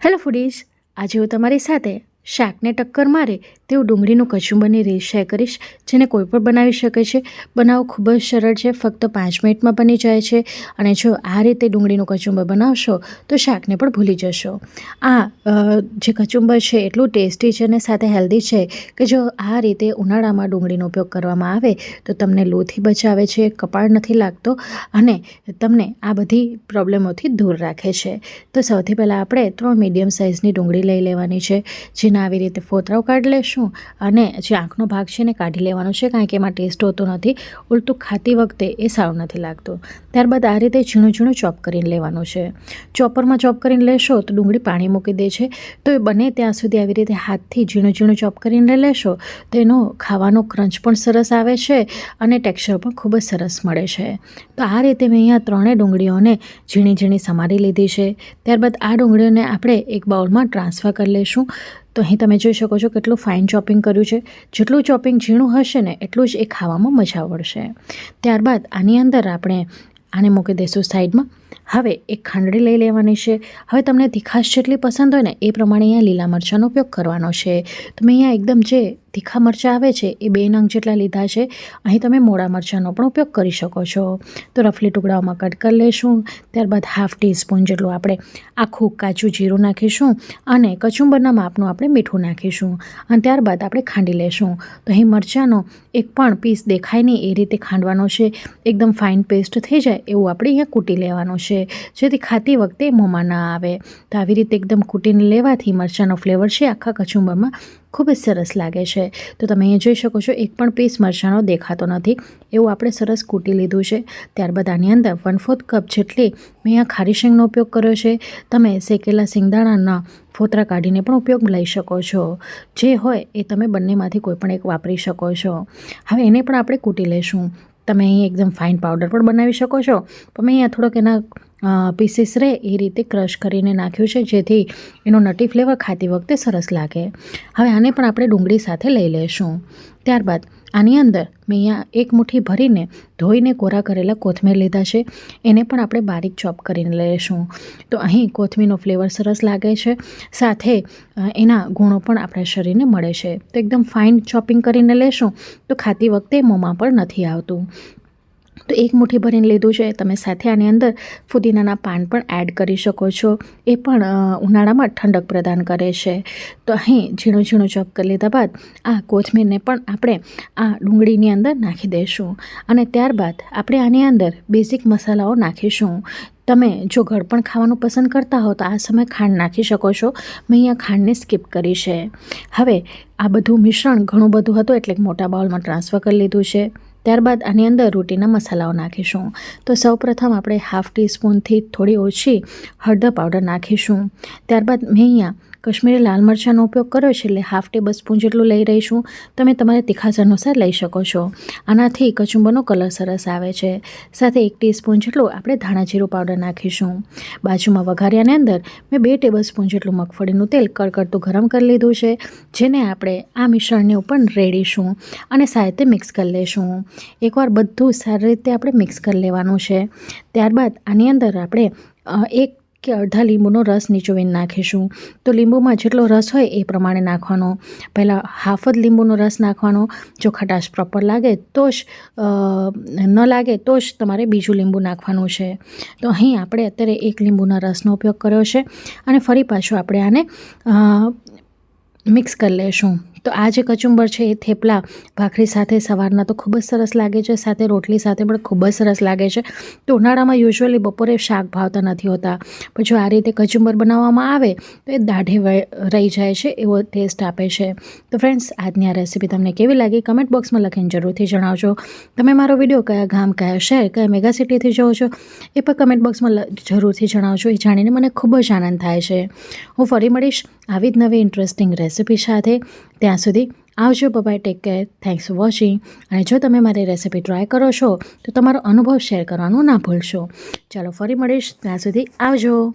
Hello foodies આજે હું તમારી સાથે શાકને ટક્કર મારે તેવું ડુંગળીનું કચુંબરની રીત શેર કરીશ, જેને કોઈ પણ બનાવી શકે છે. બનાવવું ખૂબ જ સરળ છે, ફક્ત પાંચ મિનિટમાં બની જાય છે. અને જો આ રીતે ડુંગળીનું કચુંબર બનાવશો, તો શાકને પણ ભૂલી જશો. આ જે કચુંબર છે, એટલું ટેસ્ટી છે અને સાથે હેલ્ધી છે કે જો આ રીતે ઉનાળામાં ડુંગળીનો ઉપયોગ કરવામાં આવે, તો તમને લૂથી બચાવે છે, કપાળ નથી લાગતો અને તમને આ બધી પ્રોબ્લેમોથી દૂર રાખે છે. તો સૌથી પહેલાં આપણે ત્રણ મીડિયમ સાઇઝની ડુંગળી લઈ લેવાની છે, જેના આવી રીતે ફોતરાઓ કાઢી લેશું અને જે આંખનો ભાગ છે એને કાઢી લેવાનો છે કારણ કે એમાં ટેસ્ટ હોતો નથી, ઉલટું ખાતી વખતે એ સારું નથી લાગતું. ત્યારબાદ આ રીતે ઝીણું ઝીણું ચોપ કરીને લેવાનું છે. ચોપરમાં ચોપ કરીને લેશો તો ડુંગળી પાણી મૂકી દે છે. તો એ બને ત્યાં સુધી આવી રીતે હાથથી ઝીણું ઝીણું ચોપ કરીને લેશો તો એનો ખાવાનો ક્રંચ પણ સરસ આવે છે અને ટેક્સચર પણ ખૂબ જ સરસ મળે છે. તો આ રીતે મેં અહીંયા ત્રણેય ડુંગળીઓને ઝીણી ઝીણી સમારી લીધી છે. ત્યારબાદ આ ડુંગળીઓને આપણે એક બાઉલમાં ટ્રાન્સફર કરી લઈશું તો અહીં તમે જોઈ શકો છો કેટલું ફાઇન ચોપિંગ કર્યું છે. જેટલું ચોપિંગ ઝીણું હશે ને એટલું જ એ ખાવામાં મજા આવડશે. ત્યારબાદ આની અંદર આપણે આને મૂકી દઈશું સાઈડમાં. હવે એક ખાંડળી લઈ લેવાની છે. હવે તમને તીખાશ જેટલી પસંદ હોય ને એ પ્રમાણે અહીંયા લીલા મરચાંનો ઉપયોગ કરવાનો છે. તમે અહીંયા એકદમ જે તીખા મરચાં આવે છે, એ બે નંગ જેટલા લીધા છે. અહીં તમે મોડા મરચાંનો પણ ઉપયોગ કરી શકો છો. તો રફલી ટુકડાઓમાં કટ કરી લઈશું ત્યારબાદ હાફ ટીસ્પૂન જેટલું આપણે આખું કાચું જીરું નાખીશું અને કચુંબરના માપનું આપણે મીઠું નાખીશું. અને ત્યારબાદ આપણે ખાંડી લેશું. તો અહીં મરચાંનો એક પણ પીસ દેખાય નહીં, એ રીતે ખાંડવાનો છે. એકદમ ફાઇન પેસ્ટ થઈ જાય એવું આપણે અહીંયા કૂટી લેવાનું છે. જેથી ખાતી વખતે મોંમાં ના આવે. તો આવી રીતે એકદમ કૂટીને લેવાથી મરચાંનો ફ્લેવર છે, આખા કચુંબરમાં ખૂબ જ સરસ લાગે છે. તો તમે અહીંયા જોઈ શકો છો, એક પણ પીસ મરચાંનો દેખાતો નથી. એવું આપણે સરસ કૂટી લીધું છે. ત્યારબાદ આની અંદર વન ફોર્થ કપ જેટલી મેં અહીંયા ખારી શેંગનો ઉપયોગ કર્યો છે. તમે શેકેલા સિંગદાણાના ફોતરા કાઢીને પણ ઉપયોગ લઈ શકો છો. જે હોય એ તમે બંનેમાંથી કોઈ પણ એક વાપરી શકો છો. હવે એને પણ આપણે કૂટી લઈશું. તમે અહીં એકદમ ફાઇન પાવડર પણ બનાવી શકો છો. પણ મેં અહીંયા થોડોક એના પીસીસ રહે એ રીતે ક્રશ કરીને નાખ્યું છે, જેથી એનો નટી ફ્લેવર ખાતી વખતે સરસ લાગે. હવે આને પણ આપણે ડુંગળી સાથે લઈ લઈશું. ત્યારબાદ આની અંદર મેં અહીંયા એક મુઠ્ઠી ભરીને ધોઈને કોરા કરેલા કોથમીર લીધા છે. એને પણ આપણે બારીક ચોપ કરીને લઈશું. તો અહીં કોથમીરનો ફ્લેવર સરસ લાગે છે. સાથે એના ગુણો પણ આપણા શરીરને મળે છે. તો એકદમ ફાઇન ચોપિંગ કરીને લેશું તો ખાતી વખતે મોંમાં પણ નથી આવતું. તો એક મુઠ્ઠી ભરીને લીધું છે, તમે સાથે આની અંદર ફુદીનાના પાન પણ એડ કરી શકો છો. એ પણ ઉનાળામાં ઠંડક પ્રદાન કરે છે. તો અહીં ઝીણું ઝીણું ચોપ કરી લીધા બાદ આ કોથમીરને પણ આપણે આ ડુંગળીની અંદર નાખી દઈશું અને ત્યારબાદ આપણે આની અંદર બેઝિક મસાલાઓ નાખીશું. તમે જો ગળપણ ખાવાનું પસંદ કરતા હો તો આ સમયે ખાંડ નાખી શકો છો. મેં અહીંયા ખાંડને સ્કીપ કરી છે. હવે આ બધું મિશ્રણ ઘણું બધું હતું એટલે મોટા બાઉલમાં ટ્રાન્સફર કરી લીધું છે. ત્યારબાદ આની અંદર રોટીના મસાલાઓ નાખીશું. તો સૌપ્રથમ આપણે હાફ ટીસ્પૂનથી થોડી ઓછી હળદર પાવડર નાખીશું. ત્યારબાદ મેં અહીંયા કશ્મીરી લાલ મરચાંનો ઉપયોગ કર્યો છે એટલે હાફ ટેબલ સ્પૂન જેટલું લઈ રહીશું તમે તમારે તીખાસ અનુસાર લઈ શકો છો. આનાથી કચુંબરનો કલર સરસ આવે છે. સાથે એક ટીસ્પૂન જેટલું આપણે ધાણા જીરું પાવડર નાખીશું. બાજુમાં વઘાર્યાની અંદર મેં બે ટેબલ સ્પૂન જેટલું મગફળીનું તેલ કડકડતું ગરમ કરી લીધું છે, જેને આપણે આ મિશ્રણને ઉપર રેડીશું અને સાથે મિક્સ કરી લઈશું એકવાર બધું સારી રીતે આપણે મિક્સ કરી લેવાનું છે. ત્યારબાદ આની અંદર આપણે એક કે અડધા લીંબુનો રસ નીચોવીને નાખીશું. તો લીંબુમાં જેટલો રસ હોય એ પ્રમાણે નાખવાનો. પહેલાં હાફ જ લીંબુનો રસ નાખવાનો. જો ખટાશ પ્રોપર લાગે તો જ ન લાગે તો જ તમારે બીજું લીંબુ નાખવાનું છે. તો અહીં આપણે અત્યારે એક લીંબુના રસનો ઉપયોગ કર્યો છે. અને ફરી પાછું આપણે આને મિક્સ કરી લેશું. તો આ જે કચુંબર છે એ થેપલા ભાખરી સાથે સવારના તો ખૂબ જ સરસ લાગે છે, સાથે રોટલી સાથે પણ ખૂબ જ સરસ લાગે છે. તો ઉનાળામાં યુઝ્યુઅલી બપોરે શાક ભાવતા નથી હોતા. પણ જો આ રીતે કચુંબર બનાવવામાં આવે, તો એ દાઢે રહી જાય છે, એવો ટેસ્ટ આપે છે. તો ફ્રેન્ડ્સ આજની આ રેસીપી તમને કેવી લાગી? કમેન્ટ બોક્સમાં લખીને જરૂરથી જણાવજો. તમે મારો વીડિયો કયા ગામ, કયા શહેર, કયા મેગા સિટીથી જોવો છો, એ પણ કમેન્ટ બોક્સમાં જરૂરથી જણાવજો. એ જાણીને મને ખૂબ જ આનંદ થાય છે. હું ફરી મળીશ આવી જ નવી ઇન્ટરેસ્ટિંગ રેસીપી સાથે. ત્યાં સુધી આવજો. Bye bye take care thanks for watching અને જો તમે મારી રેસિપી ટ્રાય કરો છો, તો તમારો અનુભવ શેર કરવાનું ના ભૂલશો. ચાલો, ફરી મળીશ. ત્યાં સુધી આવજો.